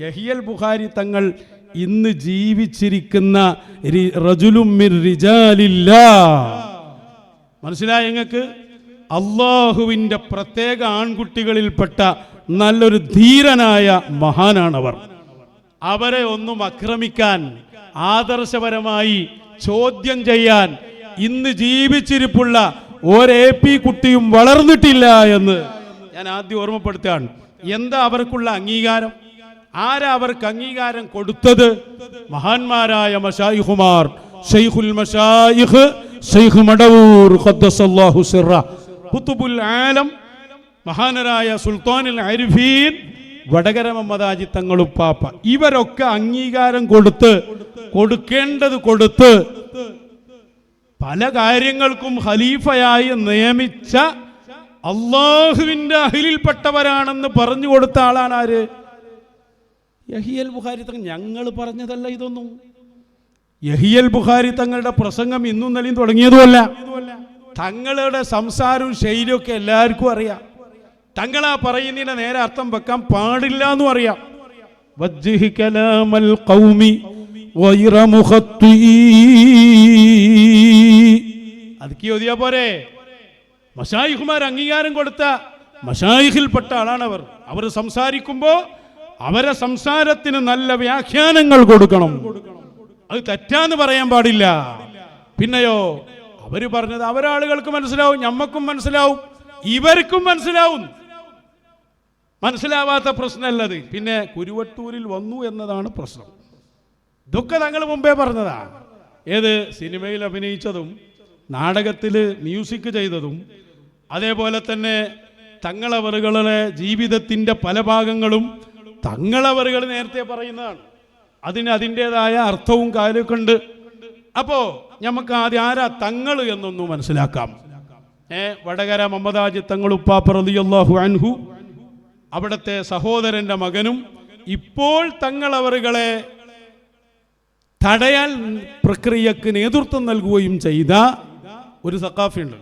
യഹിയൽ ബുഖാരി തങ്ങൾ ഇന്ന് ജീവിച്ചിരിക്കുന്ന. മനസ്സിലായ ഞങ്ങൾക്ക് അള്ളാഹുവിന്റെ പ്രത്യേക ആൺകുട്ടികളിൽപ്പെട്ട നല്ലൊരു ധീരനായ മഹാനാണവർ. അവരെ ഒന്നും ആക്രമിക്കാൻ ആദർശപരമായി ചോദ്യം ചെയ്യാൻ ഇന്ന് ജീവിച്ചിരിപ്പുള്ള ഒരേ പി കുട്ടിയും വളർന്നിട്ടില്ല എന്ന് ഞാൻ ആദ്യം ഓർമ്മപ്പെടുത്തുകയാണ്. എന്താ അവർക്കുള്ള അംഗീകാരം? ആരാ അവർക്ക് അംഗീകാരം കൊടുത്തത്? മഹാന്മാരായ മഷായിഹുമാർ ഷെയ്ഖുൽ മഷായിഖ് ഷെയ്ഖ് മടവൂർ ഖദ്ദസല്ലാഹു സിറ. ഖുതുബുൽ ആലം മഹാനരായ സുൽത്താനുൽ അരിഫീൻ വടകര മമ്മദാജി തങ്ങളുപ്പാപ്പ ഇവരൊക്കെ അംഗീകാരം കൊടുത്ത് കൊടുക്കേണ്ടത് കൊടുത്ത് പല കാര്യങ്ങൾക്കും ഖലീഫയായി നിയമിച്ച അള്ളാഹുവിന്റെ അഹിലിൽപ്പെട്ടവരാണെന്ന് പറഞ്ഞു കൊടുത്ത ആളാണ് ആര്? യഹിയൽ ബുഹാരി തങ്ങൾ ഞങ്ങൾ പറഞ്ഞതല്ല ഇതൊന്നും. യഹിയൽ ബുഹാരി തങ്ങളുടെ പ്രസംഗം ഇന്നും നിലയും തുടങ്ങിയതുമല്ല. തങ്ങളുടെ സംസാരവും ശൈലിയൊക്കെ എല്ലാവർക്കും അറിയാം. തങ്ങളാ പറയുന്നതിന്റെ നേരെ അർത്ഥം വെക്കാൻ പാടില്ല എന്നും അറിയാം. അതൊക്കെ ഓതിയാ പോരെ? മഷായിഹുമാർ അംഗീകാരം കൊടുത്ത മഷായിഖിൽപ്പെട്ട ആളാണ് അവർ സംസാരിക്കുമ്പോൾ അവരെ സംസാരത്തിന് നല്ല വ്യാഖ്യാനങ്ങൾ കൊടുക്കണം. അത് തെറ്റാന്ന് പറയാൻ പാടില്ല. പിന്നെയോ അവർ പറഞ്ഞത് അവരാളുകൾക്ക് മനസ്സിലാവും ഞമ്മക്കും മനസ്സിലാവും ഇവർക്കും മനസ്സിലാവും. മനസ്സിലാവാത്ത പ്രശ്നമല്ലത്. പിന്നെ കുരുവട്ടൂരിൽ വന്നു എന്നതാണ് പ്രശ്നം. ഇതൊക്കെ തങ്ങൾ മുമ്പേ പറഞ്ഞതാ. ഏത്? സിനിമയിൽ അഭിനയിച്ചതും നാടകത്തിൽ മ്യൂസിക് ചെയ്തതും അതേപോലെ തന്നെ തങ്ങളവറുകളുടെ ജീവിതത്തിന്റെ പല ഭാഗങ്ങളും തങ്ങളവറുകൾ നേരത്തെ പറയുന്നതാണ്. അതിന് അതിന്റെതായ അർത്ഥവും കാര്യമൊക്കെ ഉണ്ട്. അപ്പോൾ നമുക്ക് ആദ്യം ആരാ തങ്ങൾ എന്നൊന്നും മനസ്സിലാക്കാം. ഏ വടകര മമ്മദാജി തങ്ങൾ ഉപ്പാപ്പറതിയല്ലാഹു അൻഹു അവിടുത്തെ സഹോദരന്റെ മകനും ഇപ്പോൾ തങ്ങളവറുകളെ തടയാൻ പ്രക്രിയക്ക് നേതൃത്വം നൽകുകയും ചെയ്ത ഒരു സക്കാഫിയുണ്ട്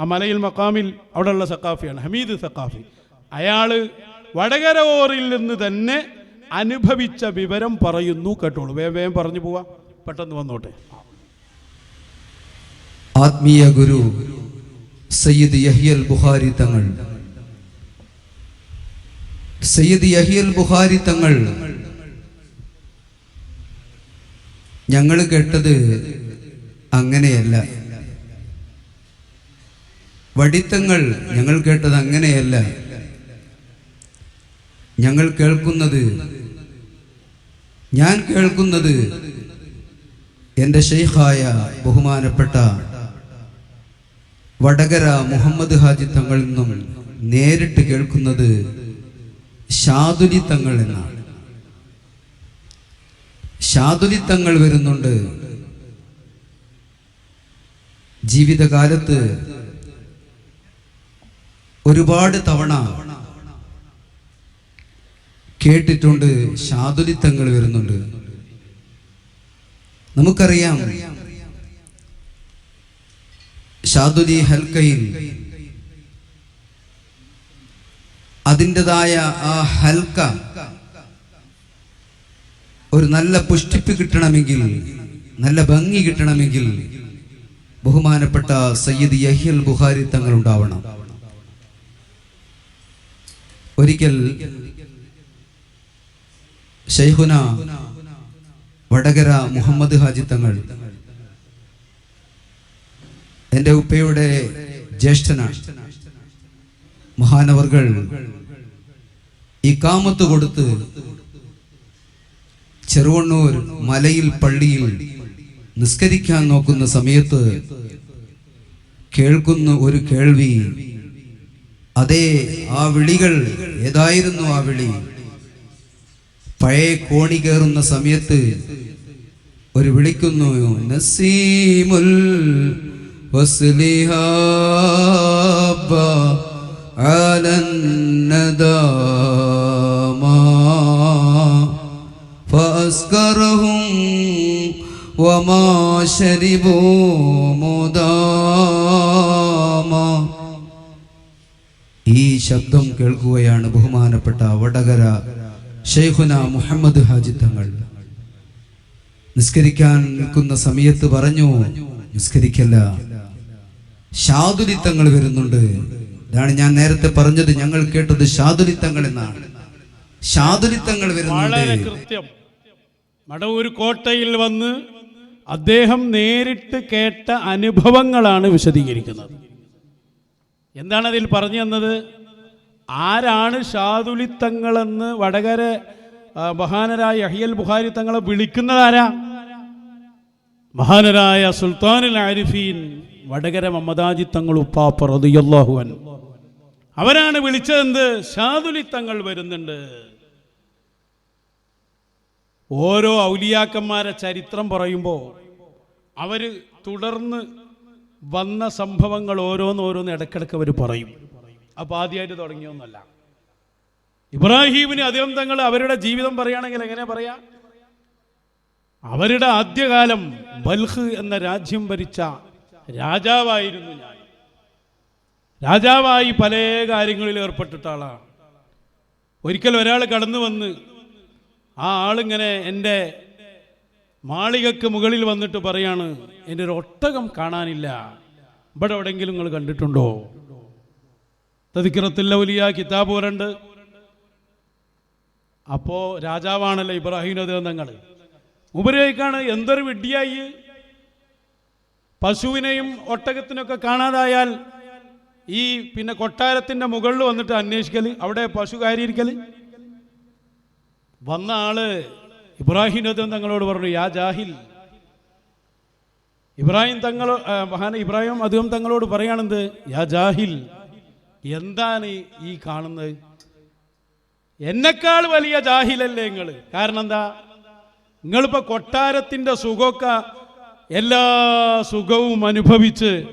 ആ മലയിൽ മക്കാമിൽ അവിടെയുള്ള സക്കാഫിയാണ് ഹമീദ് സക്കാഫി അയാൾ വടകര ഓറിൽ നിന്ന് തന്നെ അനുഭവിച്ച വിവരം പറയുന്നു കേട്ടോളൂ. വേഗം വേഗം പറഞ്ഞു പോവാ. പെട്ടെന്ന് വന്നോട്ടെ. ആത്മീയ ഗുരു സയ്യിദ് യഹിയൽ ബുഹാരി തങ്ങൾ. സയ്യിദ് യഹിയൽ ബുഹാരി തങ്ങൾ. ഞങ്ങൾ കേട്ടത് അങ്ങനെയല്ല. വടിത്തങ്ങൾ ഞങ്ങൾ കേട്ടത് അങ്ങനെയല്ല. ഞങ്ങൾ കേൾക്കുന്നത്. ഞാൻ കേൾക്കുന്നത് എന്റെ ഷെയ്ഖായ ബഹുമാനപ്പെട്ട വടകര മുഹമ്മദ് ഹാജി തങ്ങളിൽ നിന്നും നേരിട്ട് കേൾക്കുന്നത് ഷാദുലി തങ്ങൾ എന്നാണ്. ഷാദുലി തങ്ങൾ വരുന്നുണ്ട്. ജീവിതകാലത്ത് ഒരുപാട് തവണ കേട്ടിട്ടുണ്ട് ശാതുരിത്തങ്ങൾ വരുന്നുണ്ട്. നമുക്കറിയാം ഷാദുലി ഹൽക്കയിൽ അതിന്റെതായ ആ ഹൽക്ക ഒരു നല്ല പുഷ്ടിപ്പ് കിട്ടണമെങ്കിൽ നല്ല ഭംഗി കിട്ടണമെങ്കിൽ ബഹുമാനപ്പെട്ട സയ്യിദ് യഹിയൽ ബുഖാരി തങ്ങൾ ഉണ്ടാവണം. ഒരിക്കൽ ഷെയ്ഖുന വടകര മുഹമ്മദ് ഹാജി തങ്ങൾ. എന്റെ ഉപ്പയുടെ ജ്യേഷ്ഠനാണ് മഹാനവർകൾ കാമത്ത് കൊടുത്ത് ചെറുവണ്ണൂർ മലയിൽ പള്ളിയിൽ നിസ്കരിക്കാൻ നോക്കുന്ന സമയത്ത് കേൾക്കുന്ന ഒരു കേൾവി അതേ ആ വിളികൾ ഏതായിരുന്നു ആ വിളി? പഴയ കോണി കയറുന്ന സമയത്ത് ഒരു വിളിക്കുന്നു നസീമുൽ വസ്ലിഹാബ അലന്നദാമ فأسكرهم وما شربوا مداما ഈ ശബ്ദം കേൾക്കുകയാണ് ബഹുമാനപ്പെട്ട വടകര ഷെയ്ഖുന മുഹമ്മദ് ഹാജി തങ്ങൾ. നിസ്കരിക്കാൻ നിൽക്കുന്ന സമയത്ത് പറഞ്ഞു നിസ്കരിക്കല്ല. ഷാതുലിത്തങ്ങൾ വരുന്നുണ്ട്. ഇതാണ് ഞാൻ നേരത്തെ പറഞ്ഞത് ഞങ്ങൾ കേട്ടത് ഷാതുലിത്തങ്ങൾ എന്നാണ്. ഷാതുലിത്തങ്ങൾ വളരെ വരുന്നുണ്ട് മടവൂർ കോട്ടയിൽ വന്ന് അദ്ദേഹം നേരിട്ട് കേട്ട അനുഭവങ്ങളാണ് വിശദീകരിക്കുന്നത്. എന്താണ് അതിൽ പറഞ്ഞു തന്നത്? ആരാണ് ഷാദുലി തങ്ങളെന്ന് വടകര മഹാനരായ അഹിയൽ ബുഹാരി തങ്ങളെ വിളിക്കുന്നതാരാ മഹാനരായ സുൽത്താനുൽ ആരിഫീൻ വടകര മമ്മദാജി തങ്ങൾ ഉപ്പാപ്പ റളിയല്ലാഹു അൻഹു. അവരാണ് വിളിച്ചതെന്ത്? തങ്ങൾ വരുന്നുണ്ട്. ഓരോ ഔലിയാക്കന്മാരെ ചരിത്രം പറയുമ്പോൾ അവർ തുടർന്ന് വന്ന സംഭവങ്ങൾ ഓരോന്നോരോന്ന് ഇടയ്ക്കിടയ്ക്ക് അവർ പറയും. അപ്പോൾ ആദ്യമായിട്ട് തുടങ്ങിയൊന്നുമല്ല. ഇബ്രാഹീമിന് അദ്ദേഹം തങ്ങൾ അവരുടെ ജീവിതം പറയുകയാണെങ്കിൽ എങ്ങനെ പറയാ? അവരുടെ ആദ്യകാലം ബൽഹ് എന്ന രാജ്യം ഭരിച്ച രാജാവായിരുന്നു ഞാൻ. രാജാവായി പല കാര്യങ്ങളിൽ ഏർപ്പെട്ടിട്ട ആളാണ്. ഒരിക്കൽ ഒരാൾ കടന്നു വന്ന് ആ ആളിങ്ങനെ എന്റെ മാളികക്ക് മുകളിൽ വന്നിട്ട് പറയാണ് എന്റെ ഒരു ഒട്ടകം കാണാനില്ല. ഇവിടെ എവിടെയെങ്കിലും നിങ്ങൾ കണ്ടിട്ടുണ്ടോ? തതിക്കിറത്തില്ല വലിയ കിതാബ് വരണ്ട് അപ്പോൾ രാജാവാണല്ലോ ഇബ്രാഹിം നദങ്ങൾ ഉപരിയായിക്കാണ് എന്തൊരു വിഡ്ഢിയായി. പശുവിനെയും ഒട്ടകത്തിനൊക്കെ കാണാതായാൽ ഈ പിന്നെ കൊട്ടാരത്തിന്റെ മുകളിൽ വന്നിട്ട് അന്വേഷിക്കൽ അവിടെ പശു കയറിയിരിക്കൽ വന്ന ആൾ ഇബ്രാഹിം നദം തങ്ങളോട് പറഞ്ഞു യാ ജാഹിൽ. ഇബ്രാഹിം തങ്ങൾ മഹാന ഇബ്രാഹിം അദ്ദേഹം തങ്ങളോട് പറയാണെന്ത് യാ ജാഹിൽ. എന്താണ് ഈ- കാണുന്നത്? എന്നെക്കാൾ വലിയ ജാഹിലല്ലേ നിങ്ങൾ കാരണം എന്താ? നിങ്ങളിപ്പോ കൊട്ടാരത്തിന്റെ സുഖമൊക്കെ എല്ലാ സുഖവും അനുഭവിച്ച്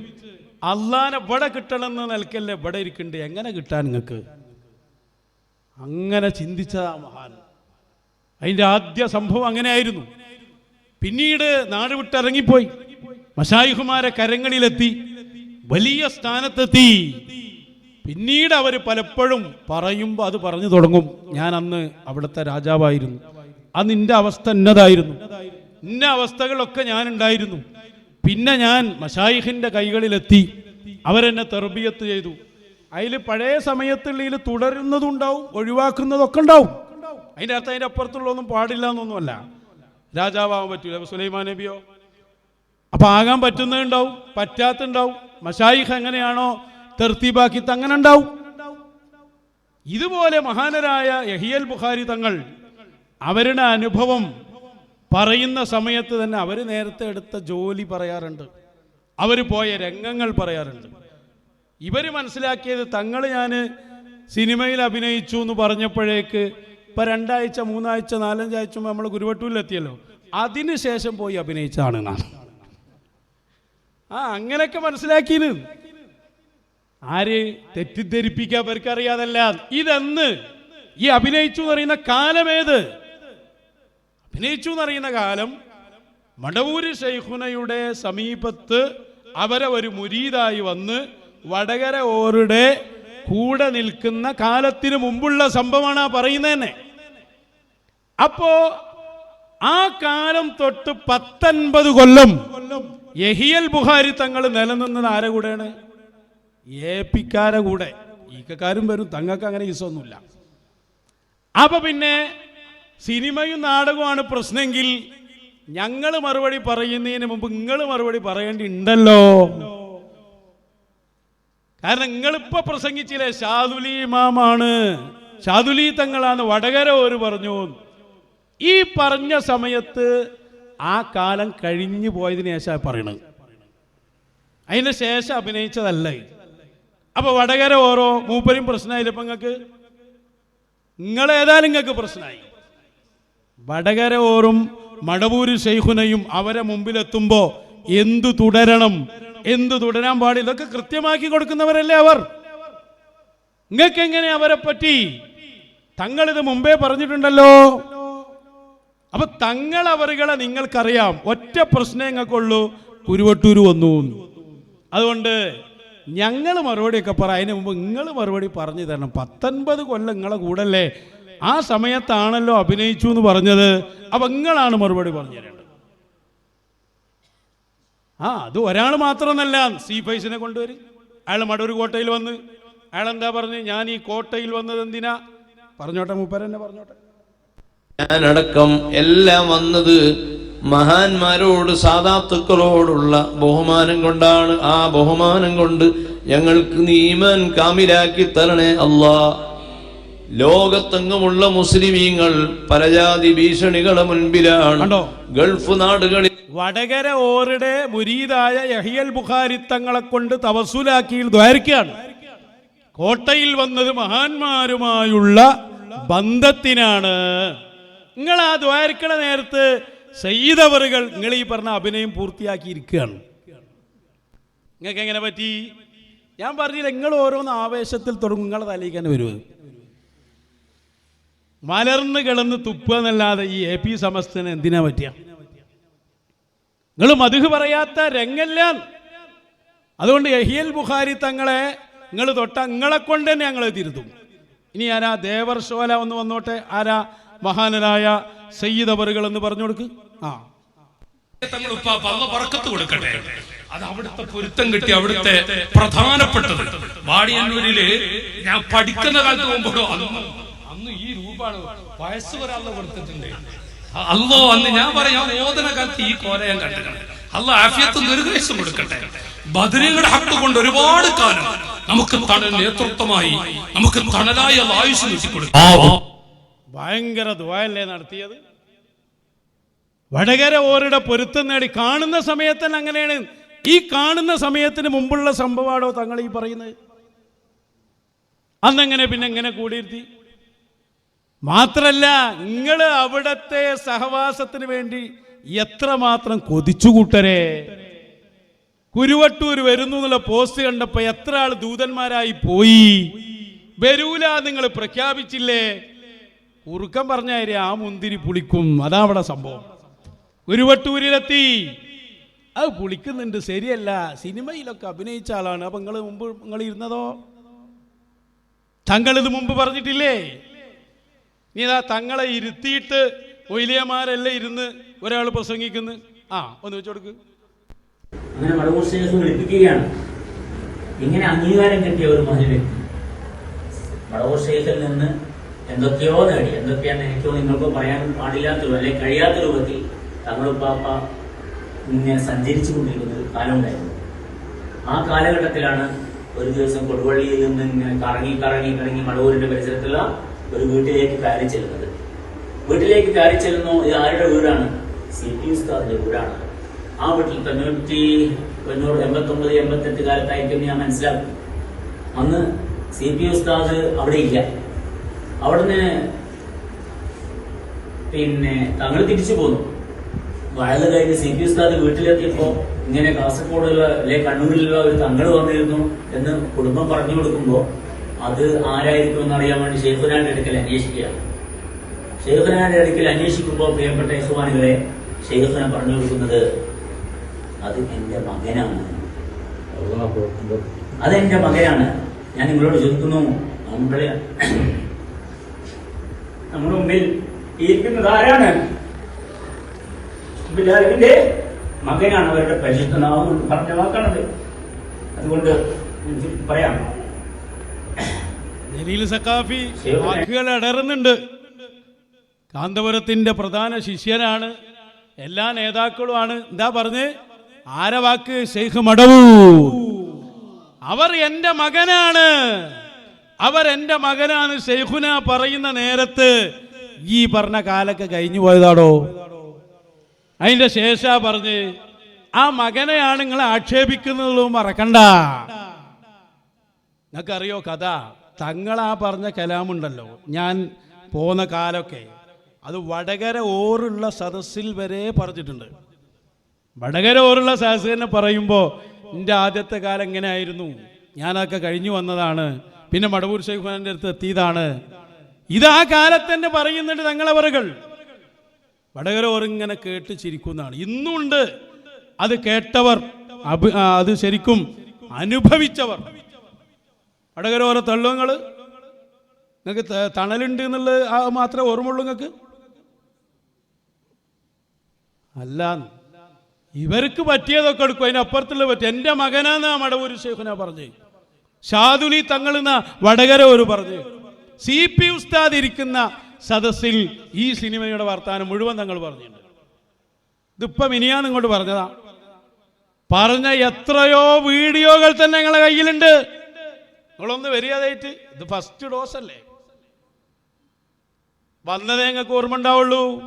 അള്ളാനെ ഇവിടെ കിട്ടണമെന്ന് നിലക്കല്ലേ ഇവിടെ ഇരിക്കണ്ടേ. എങ്ങനെ കിട്ടാൻ നിങ്ങൾക്ക്? അങ്ങനെ ചിന്തിച്ചതാ മഹാൻ. അതിന്റെ ആദ്യ സംഭവം അങ്ങനെയായിരുന്നു. പിന്നീട് നാട് വിട്ടിറങ്ങിപ്പോയി മഷായിഹുമാരെ കരങ്ങളിലെത്തി. വലിയ സ്ഥാനത്തെത്തി. പിന്നീട് അവർ പലപ്പോഴും പറയുമ്പോൾ അത് പറഞ്ഞു തുടങ്ങും. ഞാൻ അന്ന് അവിടുത്തെ രാജാവായിരുന്നു. അന്ന് നിന്റെ അവസ്ഥ എന്നതായിരുന്നു. ഇന്ന അവസ്ഥകളൊക്കെ ഞാൻ ഉണ്ടായിരുന്നു. പിന്നെ ഞാൻ മഷായിഹിന്റെ കൈകളിലെത്തി. അവരെന്നെ തെർബിയത്ത് ചെയ്തു. അതിൽ പഴയ സമയത്തുള്ളിൽ തുടരുന്നതുണ്ടാവും ഒഴിവാക്കുന്നതൊക്കെ ഉണ്ടാവും. അതിന്റെ അർത്ഥം അതിന്റെ അപ്പുറത്തുള്ളതൊന്നും പാടില്ല എന്നൊന്നുമല്ല. രാജാവാകാൻ പറ്റൂല. സുലൈമാൻ നബിയോ? അപ്പൊ ആകാൻ പറ്റുന്നതുണ്ടാവും പറ്റാത്തുണ്ടാവും മഷായിഖ് എങ്ങനെയാണോ തെർത്തീബാക്കിത്ത് അങ്ങനെ ഉണ്ടാവും. ഇതുപോലെ മഹാനരായ യഹിയൽ ബുഖാരി തങ്ങൾ അവരുടെ അനുഭവം പറയുന്ന സമയത്ത് തന്നെ അവർ നേരത്തെ എടുത്ത ജോലി പറയാറുണ്ട്. അവർ പോയ രംഗങ്ങൾ പറയാറുണ്ട്. ഇവർ മനസ്സിലാക്കിയത് തങ്ങൾ ഞാൻ സിനിമയിൽ അഭിനയിച്ചു എന്ന് പറഞ്ഞപ്പോഴേക്ക് ഇപ്പം രണ്ടാഴ്ച മൂന്നാഴ്ച നാലഞ്ചാഴ്ച നമ്മൾ ഗുരുവട്ടൂരിലെത്തിയല്ലോ. അതിനുശേഷം പോയി അഭിനയിച്ചാണ് നാം ആ അങ്ങനെയൊക്കെ മനസ്സിലാക്കിയത് ആര് തെറ്റിദ്ധരിപ്പിക്കാൻ അവർക്കറിയാതല്ല ഇതെന്ന് ഈ അഭിനയിച്ചു എന്നറിയുന്ന കാലമേത്? അഭിനയിച്ചു എന്നറിയുന്ന കാലം മടവൂര് ഷെയ്ഖുനയുടെ സമീപത്ത് അവരെ ഒരു മുരീതായി വന്ന് വടകര ഓരുടെ കൂടെ നിൽക്കുന്ന കാലത്തിന് മുമ്പുള്ള സംഭവമാണ് ആ പറയുന്നതന്നെ. അപ്പോ ആ കാലം തൊട്ട് പത്തൊൻപത് കൊല്ലം യഹിയൽ ബുഹാരി തങ്ങൾ നിലനിന്നത് ആരെ കൂടെയാണ്? ഏപ്പിക്കാരെ കൂടെ. ഈക്കക്കാരും വരും തങ്ങൾക്ക് അങ്ങനെ ഈസൊന്നുമില്ല അപ്പൊ പിന്നെ സിനിമയും നാടകവുമാണ് പ്രശ്നമെങ്കിൽ ഞങ്ങൾ മറുപടി പറയുന്നതിന് മുമ്പ് നിങ്ങൾ മറുപടി പറയേണ്ടി ഉണ്ടല്ലോ കാരണം നിങ്ങളിപ്പോ പ്രസംഗിച്ചില്ലേ ഷാദുലി ഇമാമാണ്. ഷാദുലി തങ്ങളാണ് വടകര ഒരു പറഞ്ഞു. ഈ പറഞ്ഞ സമയത്ത് ആ കാലം കഴിഞ്ഞു പോയതിനു ശേഷം പറയണത്. അതിന് ശേഷം അഭിനയിച്ചതല്ല? ഇത്. അപ്പൊ വടകര ഓരോ മൂപ്പരും പ്രശ്നമായില്ല ഇപ്പൊ നിങ്ങൾക്ക് നിങ്ങൾ ഏതായാലും നിങ്ങൾക്ക് പ്രശ്നമായി വടകര ഓറും മടവൂര് ശൈഹുനയും അവരെ മുമ്പിലെത്തുമ്പോൾ എന്തു തുടരണം എന്തു തുടരാൻ പാടില്ല ഇതൊക്കെ കൃത്യമാക്കി കൊടുക്കുന്നവരല്ലേ അവർ? നിങ്ങൾക്ക് എങ്ങനെ അവരെ പറ്റി? തങ്ങളിത് മുമ്പേ പറഞ്ഞിട്ടുണ്ടല്ലോ. അപ്പൊ തങ്ങൾ അവരുകളെ നിങ്ങൾക്കറിയാം. ഒറ്റ പ്രശ്നം നിങ്ങൾക്കുള്ളൂ കുരുവട്ടൂര് വന്നു അതുകൊണ്ട് ഞങ്ങൾ മറുപടിയൊക്കെ പറ. അതിന് മുമ്പ് നിങ്ങൾ മറുപടി പറഞ്ഞു തരണം. പത്തൊൻപത് കൊല്ലം നിങ്ങളെ കൂടല്ലേ? ആ സമയത്താണല്ലോ അഭിനയിച്ചു എന്ന് പറഞ്ഞത്. അപ്പൊ നിങ്ങളാണ് മറുപടി പറഞ്ഞു തരേണ്ടത്. ആ അത് ഒരാൾ മാത്രമെന്നല്ല സി ഫൈസിനെ കൊണ്ടുവരും. അയാൾ മടൂർ കോട്ടയിൽ വന്ന്. അയാൾ എന്താ പറഞ്ഞു? ഞാൻ ഈ കോട്ടയിൽ വന്നത് എന്തിനാ? പറഞ്ഞോട്ടെ മൂപ്പരെന്നെ പറഞ്ഞോട്ടെ. ഞാനടക്കം എല്ലാം വന്നത് മഹാന്മാരോട് സാധാത്തുക്കളോടുള്ള ബഹുമാനം കൊണ്ടാണ് ആ ബഹുമാനം കൊണ്ട് ഞങ്ങൾക്ക് നീമൻ കാമിലാക്കി തരണേ അല്ലാ. ലോകത്തെങ്ങുമുള്ള മുസ്ലിമീങ്ങൾ പരജാതി ഭീഷണികളെ മുൻപിലാണ് ഗൾഫ് നാടുകളിൽ വടകര ഓരുടെ മുരീതായ യഹിയൽ ബുഖാരി തങ്ങളെ കൊണ്ട് തവസുലാക്കി ദ്വാരിക്കുകയാണ്. കോട്ടയിൽ വന്നത് മഹാന്മാരുമായുള്ള ബന്ധത്തിനാണ്. നിങ്ങൾ ആ ദ്വാരിക്കണ നേരത്ത് സയ്യിദവറുകൾ നിങ്ങൾ ഈ പറഞ്ഞ അഭിനയം പൂർത്തിയാക്കിയിരിക്കുകയാണ്. നിങ്ങൾക്ക് എങ്ങനെ പറ്റി? ഞാൻ പറഞ്ഞില്ല നിങ്ങൾ ഓരോന്ന് ആവേശത്തിൽ തുടങ്ങും നിങ്ങളെ തലയിക്കാൻ വരുമത് മലർന്ന് കിടന്ന് തുപ്പുക എന്നല്ലാതെ ഈ എ പി സമസ്തന് എന്തിനാ പറ്റിയ? നിങ്ങൾ മധുഹ് പറയാത്ത രംഗല്ല. അതുകൊണ്ട് യഹിയൽ ബുഖാരി തങ്ങളെ നിങ്ങൾ തൊട്ട നിങ്ങളെ കൊണ്ട് തന്നെ ഞങ്ങൾ തിരുത്തും. ഇനി ആരാ ദേവർഷോല ഒന്ന് വന്നോട്ടെ? ആരാ മഹാനരായ സയ്യിദ് അവറുകൾ എന്ന് പറഞ്ഞു കൊടുക്ക്. തങ്ങൾ ഉപ്പാപ്പ അള്ള പറക്കത്ത് കൊടുക്കട്ടെ. അത് അവിടുത്തെ പൊരുത്തം കിട്ടി അവിടുത്തെ പ്രധാനപ്പെട്ടത്. വാടിയന്നൂരിൽ ഞാൻ പഠിക്കുന്ന കാലത്ത് പോകുമ്പോഴോ അന്ന് അന്ന് ഈ രൂപാണ് വയസ്സ് ഒരാളെ കൊടുത്തിട്ടുണ്ട്. അ- അല്ലോ അന്ന് ഞാൻ പറയാം ഓദന കാലത്ത് ഈ കോര ഞാൻ കണ്ടിട്ടുണ്ട്. അല്ല ആഫിയത്ത് നിർദ്ദേശം കൊടുക്കട്ടെ. ബദരീങ്ങളുടെ ഹക്ക് കൊണ്ട് ഒരുപാട് കാലം നമുക്ക് തണൽ നേതൃത്വമായി നമുക്ക് തണലായ ആയുഷ് കൊടുക്കും ഭയങ്കര ദ്വായല്ലേ നടത്തിയത്? വടകര ഓരുടെ പൊരുത്തം നേടി കാണുന്ന സമയത്ത് തന്നെ അങ്ങനെയാണ്. ഈ കാണുന്ന സമയത്തിന് മുമ്പുള്ള സംഭവമാണോ തങ്ങൾ ഈ പറയുന്നത്? അന്നെങ്ങനെ പിന്നെ എങ്ങനെ കൂടിയിരുത്തി? മാത്രല്ല നിങ്ങൾ അവിടത്തെ സഹവാസത്തിന് വേണ്ടി എത്രമാത്രം കൊതിച്ചു കൂട്ടരേ? കുരുവട്ടൂർ വരുന്നു എന്നുള്ള പോസ്റ്റ് കണ്ടപ്പോ എത്ര ആൾ ദൂതന്മാരായി പോയി? വരൂല നിങ്ങൾ പ്രഖ്യാപിച്ചില്ലേ? കുറുക്കം പറഞ്ഞ ആ മുന്തിരി പുളിക്കും. അതാവിടെ സംഭവം. കുരുവട്ടൂരിലെത്തി അത് പുളിക്കുന്നുണ്ട് ശരിയല്ല. സിനിമയിലൊക്കെ അഭിനയിച്ച ആളാണ്. അപ്പൊ നിങ്ങൾ മുമ്പ് നിങ്ങൾ ഇരുന്നതോ? തങ്ങൾ ഇത് മുമ്പ് പറഞ്ഞിട്ടില്ലേ? നീ ഇതാ തങ്ങളെ ഇരുത്തിയിട്ട് ഒയിലിയമാരെല്ലാം ഇരുന്ന് ഒരാൾ പ്രസംഗിക്കുന്നു? ആ ഒന്ന് വെച്ചു കൊടുക്ക്. അങ്ങനെ ശേഷം വിളിപ്പിക്കുകയാണ് ഇങ്ങനെ അംഗീകാരം കിട്ടിയ ഒരു മഹൽ ശേഖിൽ നിന്ന് എന്തൊക്കെയോ നേടി. എന്തൊക്കെയാണ് എനിക്കോ നിങ്ങൾക്ക് പറയാൻ പാടില്ലാത്ത അല്ലെങ്കിൽ കഴിയാത്ത രൂപത്തിൽ തങ്ങളുപ്പാപ്പ ഇങ്ങനെ സഞ്ചരിച്ചു കൊണ്ടിരിക്കുന്ന ഒരു കാലം ഉണ്ടായിരുന്നു ആ കാലഘട്ടത്തിലാണ് ഒരു ദിവസം കൊടുവള്ളിയിൽ നിന്ന് ഇങ്ങനെ കറങ്ങി കറങ്ങി കറങ്ങി മടവൂരിന്റെ പരിസരത്തുള്ള ഒരു വീട്ടിലേക്ക് കയറി ചെല്ലുന്നത്. വീട്ടിലേക്ക് കയറി ചെല്ലുന്നു. ഇത് ആരുടെ വീടാണ്? സി പി ഉസ്താദിന്റെ വീടാണ്. ആ വീട്ടിൽ തൊണ്ണൂറ്റി തൊണ്ണൂറ് എൺപത്തൊമ്പത് എൺപത്തെട്ട് കാലത്തായിരിക്കും ഞാൻ മനസ്സിലാക്കും അന്ന് സി പി ഉസ്താദ് അവിടെ ഇല്ല. അവിടുന്ന് പിന്നെ തങ്ങൾ തിരിച്ചു പോന്നു. വയൽ കഴിഞ്ഞ് സി പി ഉസ്താദ് വീട്ടിലെത്തിയപ്പോ ഇങ്ങനെ കാസർഗോഡുള്ള അല്ലെ കണ്ണൂരിലുള്ള ഒരു തങ്ങൾ വന്നിരുന്നു എന്ന് കുടുംബം പറഞ്ഞു കൊടുക്കുമ്പോ അത് ആരായിരിക്കും എന്നറിയാൻ വേണ്ടി ഷെയ്ഖുനാന്റെ അടുക്കൽ അന്വേഷിക്കുകയാണ്. ഷെയ്ഖുനാന്റെ അടുക്കൽ അന്വേഷിക്കുമ്പോൾ പ്രിയപ്പെട്ട യസുവാനികളെ ഷെയ്ഖുന പറഞ്ഞു കൊടുക്കുന്നത് അത് എന്റെ മകനാണ്. അതെന്റെ മകനാണ്. ഞാൻ നിങ്ങളോട് ചോദിക്കുന്നു നമ്മുടെ നമ്മുടെ മുമ്പിൽ ഇരിക്കുന്നത് ആരാണ്? ബിലാലിന്റെ മകനാണ് അവരുടെ പരിശുദ്ധനാവും പറഞ്ഞ വാക്കാണത്. അതുകൊണ്ട് പറയാം. ജലീൽ സക്കാഫി വാക്കുകൾ കാന്തപുരത്തിന്റെ പ്രധാന ശിഷ്യനാണ്. എല്ലാ നേതാക്കളുമാണ്. എന്താ പറഞ്ഞ്? ആരെ വാക്ക്? ഷെയ്ഖ് മടവൂ അവർ എന്റെ മകനാണ്. അവർ എന്റെ മകനാണ് ഷെയ്ഖുന പറയുന്ന നേരത്ത് ഈ പറഞ്ഞ കാലൊക്കെ കഴിഞ്ഞു പോയതാടോ? അതിന്റെ ശേഷ പറഞ്ഞ് ആ മകനെയാണ് നിങ്ങൾ ആക്ഷേപിക്കുന്നതും മറക്കണ്ട. നിങ്ങൾക്കറിയോ കഥ? തങ്ങൾ ആ പറഞ്ഞ കലാമുണ്ടല്ലോ. ഞാൻ പോന്ന കാലൊക്കെ അത് വടകര ഓറുള്ള സദസ്സിൽ വരെ പറഞ്ഞിട്ടുണ്ട്. വടകര ഓറുള്ള സദസ്സ് തന്നെ പറയുമ്പോൾ എന്റെ ആദ്യത്തെ കാലം എങ്ങനെയായിരുന്നു? ഞാനതൊക്കെ കഴിഞ്ഞു വന്നതാണ്. പിന്നെ മടവൂർ ഷെയ്ഖാന്റെ അടുത്ത് എത്തിയതാണ്. ഇത് ആ കാലത്തന്നെ പറയുന്നുണ്ട് തങ്ങളവറുകൾ. വടകര ഓരിങ്ങനെ കേട്ട് ചിരിക്കുന്നതാണ്. ഇന്നുണ്ട് അത് കേട്ടവർ അത് ശരിക്കും അനുഭവിച്ചവർ. വടകര ഓരോ തള്ളുങ്ങൾ നിങ്ങൾക്ക് തണലുണ്ട് എന്നുള്ളത് ആ മാത്രമേ ഓർമ്മയുള്ളൂ നിങ്ങൾക്ക്? അല്ല ഇവർക്ക് പറ്റിയതൊക്കെ എടുക്കും. അതിനപ്പുറത്തുള്ള പറ്റും. എന്റെ മകനാന്ന് മടവൂർ ഷെയ്ഖുന പറഞ്ഞു. ഷാദുലി തങ്ങളെന്ന വടകര ഒരു പറഞ്ഞു. സി പി ഉസ്താദ് ഇരിക്കുന്ന സദസ്സിൽ ഈ സിനിമയുടെ വർത്താനം മുഴുവൻ തങ്ങൾ പറഞ്ഞിട്ടുണ്ട്. ഇതിപ്പം ഇനിയാണ് ഇങ്ങോട്ട് പറഞ്ഞതാ. പറഞ്ഞ എത്രയോ വീഡിയോകൾ തന്നെ നിങ്ങളെ കയ്യിലുണ്ട്. നിങ്ങളൊന്ന് വരികയാതായിട്ട് ഇത് ഫസ്റ്റ് ഡോസ് അല്ലേ? വന്നതേ നിങ്ങൾക്ക് ഓർമ്മ ഉണ്ടാവുള്ളൂ.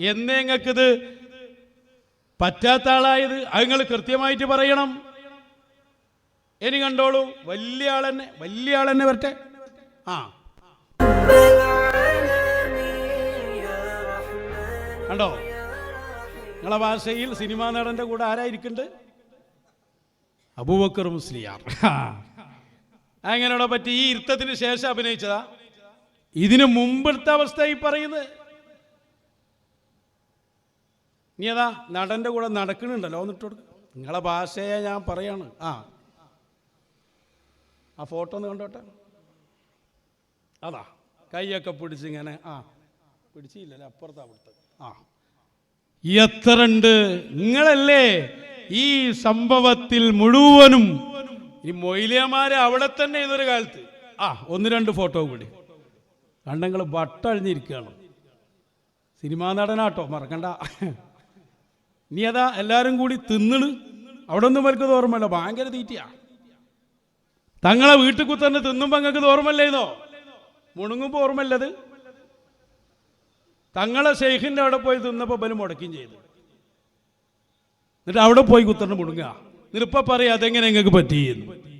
എന്നേ നിങ്ങൾക്കിത് പറ്റാത്ത ആളായത്. അത് നിങ്ങൾ കൃത്യമായിട്ട് പറയണം. ഇനി കണ്ടോളൂ. വലിയ ആളെന്നെ വലിയ ആളെന്നെ വരട്ടെ. ആ. കണ്ടോ? നിങ്ങളെ ഭാഷയിൽ സിനിമാ നടന്റെ കൂടെ ആരായിരിക്കുന്നുണ്ട്? അബൂബക്കർ മുസ്ലിയാർ. അങ്ങനെയുള്ള പറ്റി? ഈ ഇരുത്തത്തിന് ശേഷം അഭിനയിച്ചതാ? ഇതിന് മുമ്പെടുത്ത അവസ്ഥ ഈ പറയുന്നത്. നീ അതാ നടന്റെ കൂടെ നടക്കണുണ്ടല്ലോ എന്നിട്ട് കൊടുക്ക. നിങ്ങളെ ഭാഷയെ ഞാൻ പറയാണ്. ആ. ആ ഫോട്ടോ ഒന്ന് കണ്ടോട്ടെ? അതാ കൈയൊക്കെ പിടിച്ചിങ്ങനെ ആ. പിടിച്ചില്ലല്ലേ അപ്പുറത്താ കൊടുത്തത്. ആ. നിങ്ങളല്ലേ ഈ സംഭവത്തിൽ മുഴുവനും ഈ മൊയിലിയമാര് അവിടെ തന്നെ ഇതൊരു കാലത്ത്. ആ ഒന്ന് രണ്ട് ഫോട്ടോ കൂടി. കണ്ടങ്ങൾ വട്ടഴിഞ്ഞിരിക്കുകയാണ്. സിനിമാ നടനാട്ടോ മറക്കണ്ട. നീ അതാ എല്ലാവരും കൂടി തിന്നണ്. അവിടെ ഒന്നും വലിക്കത് ഓർമ്മല്ലോ ഭയങ്കര തീറ്റയാ. തങ്ങളെ വീട്ടിൽ കുത്തന്നെ തിന്നുമ്പോൾ നിങ്ങൾക്ക് ഓർമ്മല്ലേന്നോ മുണുങ്ങുമ്പോൾ ഓർമ്മല്ലത് തങ്ങളെ ഷെയ്ഖിന്റെ അവിടെ പോയി തിന്നപ്പോൾ ബലം മുടക്കുകയും ചെയ്തു. എന്നിട്ട് അവിടെ പോയി കുത്തണം മുടങ്ങുക. എന്നിട്ട് ഇപ്പം പറയാം അതെങ്ങനെ നിങ്ങൾക്ക് പറ്റിയെന്ന്.